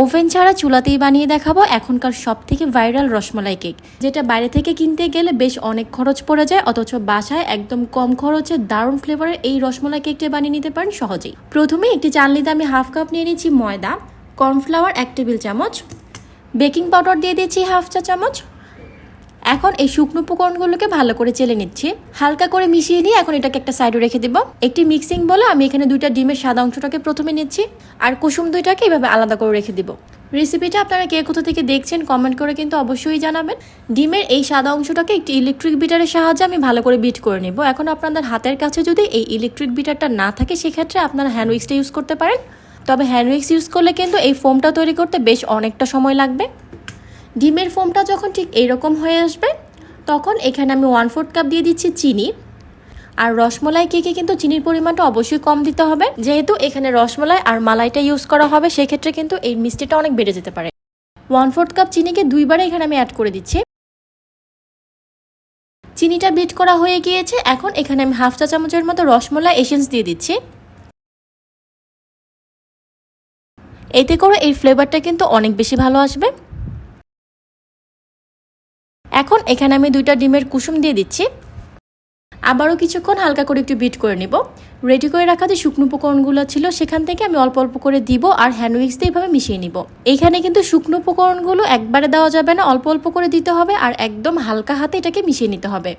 Oven ছাড়া চুলাতেই বানিয়ে দেখাবো এখনকার সব থেকে ভাইরাল রসমলাই কেক। যেটা বাইরে থেকে কিনতে গেলে বেশ অনেক খরচ পড়ে যায়, অথচ বাসায় একদম কম খরচে দারুণ ফ্লেভারের এই রসমলাই কেকটা বানিয়ে নিতে পারেন সহজেই। প্রথমে একটি চালনিতে আমি হাফ কাপ নিয়ে নিচ্ছি ময়দা কর্নফ্লাওয়ার এক টেবিল চামচ বেকিং পাউডার দিয়ে দিচ্ছি হাফ চা চামচ এখন এই শুকনো উপকরণগুলোকে ভালো করে চেলে নিচ্ছি। হালকা করে মিশিয়ে নিয়ে এখন এটাকে একটা সাইডে রেখে দিব। একটি মিক্সিং বলে আমি এখানে দুইটা ডিমের সাদা অংশটাকে প্রথমে নিচ্ছি আর কুসুম দুইটাকে এভাবে আলাদা করে রেখে দিব। রেসিপিটা আপনারা কে কোথা থেকে দেখছেন কমেন্ট করে কিন্তু অবশ্যই জানাবেন। ডিমের এই সাদা অংশটাকে একটি ইলেকট্রিক বিটারের সাহায্যে আমি ভালো করে বিট করে নেব। এখন আপনাদের হাতের কাছে যদি এই ইলেকট্রিক বিটারটা না থাকে, সেক্ষেত্রে আপনারা হ্যান্ড উইক্সটা ইউজ করতে পারেন। তবে হ্যান্ড উইক্স ইউজ করলে কিন্তু এই ফোমটা তৈরি করতে বেশ অনেকটা সময় লাগবে। ডিমের ফোমটা যখন ঠিক এইরকম হয়ে আসবে, তখন এখানে আমি ওয়ান ফোর্থ কাপ দিয়ে দিচ্ছি চিনি। আর রসমলাই কেকে কিন্তু চিনির পরিমাণটা অবশ্যই কম দিতে হবে। যেহেতু এখানে রসমলাই আর মালাইটা ইউজ করা হবে, সেক্ষেত্রে কিন্তু এই মিষ্টিটা অনেক বেড়ে যেতে পারে। ওয়ান ফোর্থ কাপ চিনিকে দুইবারে এখানে আমি অ্যাড করে দিচ্ছি। চিনিটা বিট করা হয়ে গিয়েছে, এখন এখানে আমি হাফ চা চামচের মতো রসমলাই এসেন্স দিয়ে দিচ্ছি। এতে করে এই ফ্লেভারটা কিন্তু অনেক বেশি ভালো আসবে। এখন এখানে আমি দুইটা ডিমের কুসুম দিয়ে দিচ্ছি। আবারও কিছুক্ষণ হালকা করে একটু বিট করে নিব। রেডি করে রাখা যে শুকনো উপকরণগুলো ছিল, সেখান থেকে আমি অল্প অল্প করে দিব আর হ্যান্ড উইক্স দিয়ে এইভাবে মিশিয়ে নিব। এখানে কিন্তু শুকনো উপকরণগুলো একবারে দেওয়া যাবে না, অল্প অল্প করে দিতে হবে আর একদম হালকা হাতে এটাকে মিশিয়ে নিতে হবে।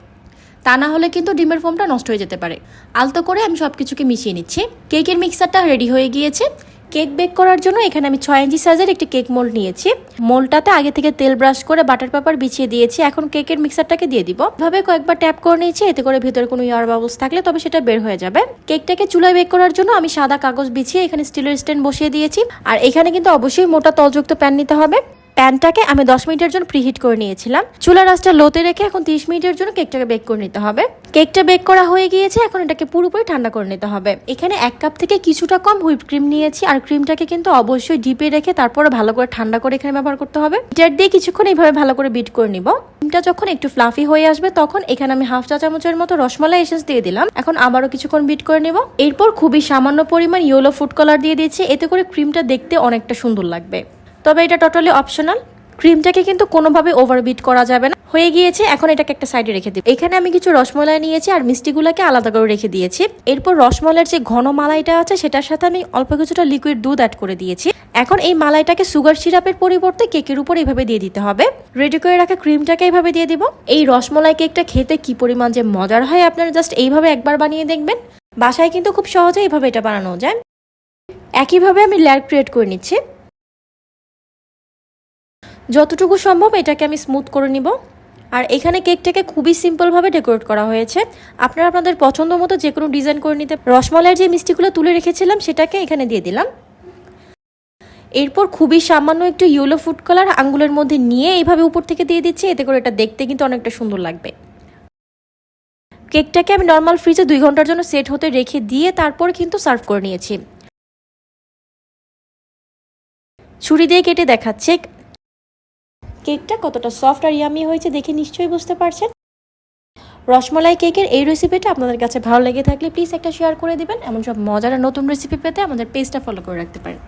তা না হলে কিন্তু ডিমের ফোমটা নষ্ট হয়ে যেতে পারে। আলতো করে আমি সব কিছুকে মিশিয়ে নিচ্ছি। কেকের মিক্সারটা রেডি হয়ে গিয়েছে। কেক বেক করার জন্য এখানে আমি ছয় ইঞ্চি সাইজের একটি কেক মোল্ড নিয়েছি। মোল্ডটাতে আগে থেকে তেল ব্রাশ করে বাটার পেপার বিছিয়ে দিয়েছি। এখন কেকের মিক্সারটাকে দিয়ে দিব। ভাবে কয়েকবার ট্যাপ করে নিয়েছি, এতে করে ভিতরে কোনো ইয়ার বাবলস থাকলে তবে সেটা বের হয়ে যাবে। কেকটাকে চুলায় বেক করার জন্য আমি সাদা কাগজ বিছিয়ে এখানে স্টিলের স্ট্যান্ড বসিয়ে দিয়েছি। আর এখানে কিন্তু অবশ্যই মোটা তলযুক্ত প্যান নিতে হবে। প্যানটাকে আমি দশ মিনিটের জন্য প্রিহিট করে নিয়েছিলাম। চুলা রাসটা লোতে রেখে এখন তিরিশ মিনিটের জন্য কেকটাকে বেক করে নিতে হবে। কেকটা বেক করা হয়ে গিয়েছে, এখন এটাকে পুরোপুরি ঠান্ডা করে নিতে হবে। এখানে এক কাপ থেকে কিছুটা কম হুইপ ক্রিম নিয়েছি, আর ক্রিমটাকে কিন্তু অবশ্যই ডিপে রেখে তারপরে ভালো করে ঠান্ডা করে এখানে ব্যবহার করতে হবে। বিটার দিয়ে কিছুক্ষণ এইভাবে ভালো করে বিট করে নিব। ক্রিমটা যখন একটু ফ্লাফি হয়ে আসবে, তখন এখানে আমি হাফ চা চামচের মতো রসমালাই এসেন্স দিয়ে দিলাম। এখন আবারও কিছুক্ষণ বিট করে নিব। এরপর খুবই সামান্য পরিমাণ ইয়েলো ফুড কালার দিয়ে দিয়েছি এতে করে ক্রিমটা দেখতে অনেকটা সুন্দর লাগবে। তবে এটা টোটালি অপশনাল ক্রিমটাকে কিন্তু কোনোভাবে ওভারবিট করা যাবে না। হয়ে গিয়েছে, এখন এটাকে একটা সাইডে রেখে দিই এখানে আমি কিছু রসমলাই নিয়েছি আর মিষ্টিগুলোকে আলাদা করে রেখে দিয়েছি। এরপর রসমলাইয়ের যে ঘন মালাইটা আছে, সেটার সাথে আমি অল্প কিছুটা লিকুইড দুধ অ্যাড করে দিয়েছি। এখন এই মালাইটাকে সুগার সিরাপের পরিবর্তে কেকের উপর এইভাবে দিয়ে দিতে হবে। রেডি করে রাখা ক্রিমটাকে এইভাবে দিয়ে দিব। এই রসমলাই কেকটা খেতে কি পরিমাণ যে মজার হয়, আপনারা জাস্ট এইভাবে একবার বানিয়ে দেখবেন। বাসায় কিন্তু খুব সহজে এইভাবে এটা বানানো যায়। একইভাবে আমি লেয়ার ক্রিয়েট করে নিচ্ছি। যতটুকু সম্ভব এটাকে আমি স্মুথ করে নিব। আর এখানে কেকটাকে খুবই সিম্পলভাবে ডেকোরেট করা হয়েছে। আপনারা আপনাদের পছন্দ মতো যে কোনো ডিজাইন করে নিতে রসমালাইয়ের যে মিষ্টিগুলো তুলে রেখেছিলাম, সেটাকে এখানে দিয়ে দিলাম। এরপর খুবই সামান্য একটু ইয়েলো ফুড কালার আঙ্গুলের মধ্যে নিয়ে এইভাবে উপর থেকে দিয়ে দিচ্ছি। এতে করে এটা দেখতে কিন্তু অনেকটা সুন্দর লাগবে। কেকটাকে আমি নর্মাল ফ্রিজে দুই ঘণ্টার জন্য সেট হতে রেখে দিয়ে তারপর কিন্তু সার্ভ করে নিয়েছি। ছুরি দিয়ে কেটে দেখাচ্ছে। কেকটা কতটা সফট আর ইয়ামি হয়েছে দেখে নিশ্চয়ই বুঝতে পারছেন। রসমলাই কেকের এই রেসিপিটা আপনাদের কাছে ভালো লেগে থাকলে প্লিজ একটা শেয়ার করে দেবেন। এমন সব মজার নতুন রেসিপি পেতে আমাদের পেজটা ফলো করে রাখতে পারেন।